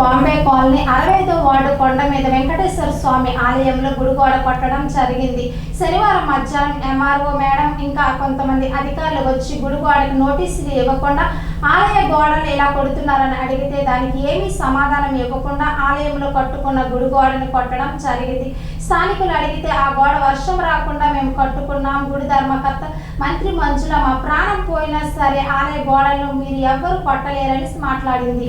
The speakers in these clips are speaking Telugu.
వాంబే కాలనీ అరవైదో వార్డు కొండ మీద వెంకటేశ్వర స్వామి ఆలయంలో గుడిగోడ కొట్టడం జరిగింది. శనివారం మధ్యాహ్నం ఎంఆర్ఓ మేడం ఇంకా కొంతమంది అధికారులు వచ్చి గుడిగోడకు నోటీసులు ఇవ్వకుండా ఆలయ గోడలు ఇలా కొడుతున్నారని అడిగితే దానికి ఏమీ సమాధానం ఇవ్వకుండా ఆలయంలో కట్టుకున్న గుడిగోడని కొట్టడం జరిగింది. స్థానికులు అడిగితే ఆ గోడ వర్షం రాకుండా మేము కట్టుకున్నాం గుడి ధర్మకర్త మంత్రి మంజుల మా ప్రాణం పోయినా సరే ఆలయ గోడలను మీరు ఎవ్వరు కొట్టలేరని మాట్లాడింది.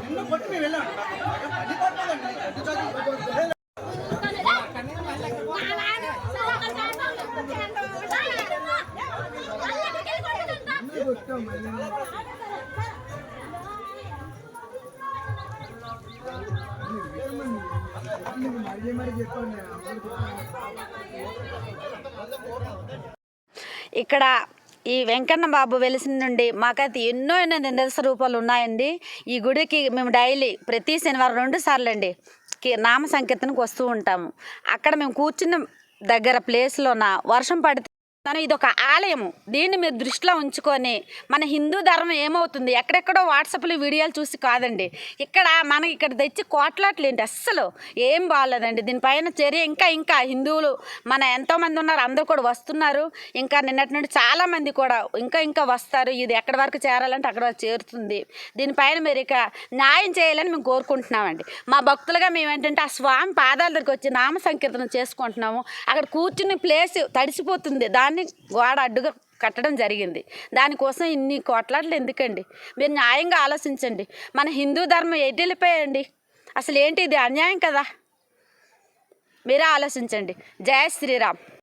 నిన్ను కొట్టి మేము వెళ్ళాం పని ఇక్కడ ఈ వెంకన్న బాబు వెలిసిన నుండి మాకైతే ఎన్నో ఎన్నో నిదర్శన రూపాలు ఉన్నాయండి. ఈ గుడికి మేము డైలీ ప్రతి శనివారం రెండు సార్లు అండి కి- నామ సంకీర్తనకు వస్తూ ఉంటాము. అక్కడ మేము కూర్చున్న దగ్గర ప్లేస్లోన వర్షం పడితే మనం ఇది ఒక ఆలయము. దీన్ని మీరు దృష్టిలో ఉంచుకొని మన హిందూ ధర్మం ఏమవుతుంది? ఎక్కడెక్కడో వాట్సాప్లో వీడియోలు చూసి కాదండి. ఇక్కడ మనకి ఇక్కడ తెచ్చి కోట్లాట్లు ఏంటి అస్సలు? ఏం బాగాలేదండి దీనిపైన చర్య ఇంకా ఇంకా హిందువులు మన ఎంతోమంది ఉన్నారు అందరూ కూడా వస్తున్నారు. ఇంకా నిన్నటి నుండి చాలామంది కూడా ఇంకా ఇంకా వస్తారు. ఇది ఎక్కడి వరకు చేరాలంటే అక్కడ వరకు చేరుతుంది. దీనిపైన మీరు ఇక న్యాయం చేయాలని మేము కోరుకుంటున్నామండి. మా భక్తులుగా మేము ఏంటంటే ఆ స్వామి పాదాల దగ్గరికి వచ్చి నామ సంకీర్తనం చేసుకుంటున్నాము. అక్కడ కూర్చుని ప్లేస్ తడిసిపోతుంది. దాని దాన్ని గోడ అడ్డుగా కట్టడం జరిగింది. దానికోసం ఇన్ని కోట్లాట్లు ఎందుకండి? మీరు న్యాయంగా ఆలోచించండి. మన హిందూ ధర్మం ఎడ్డెళ్ళిపోయండి అసలు ఏంటి ఇది అన్యాయం కదా? మీరే ఆలోచించండి. జయ శ్రీరామ్.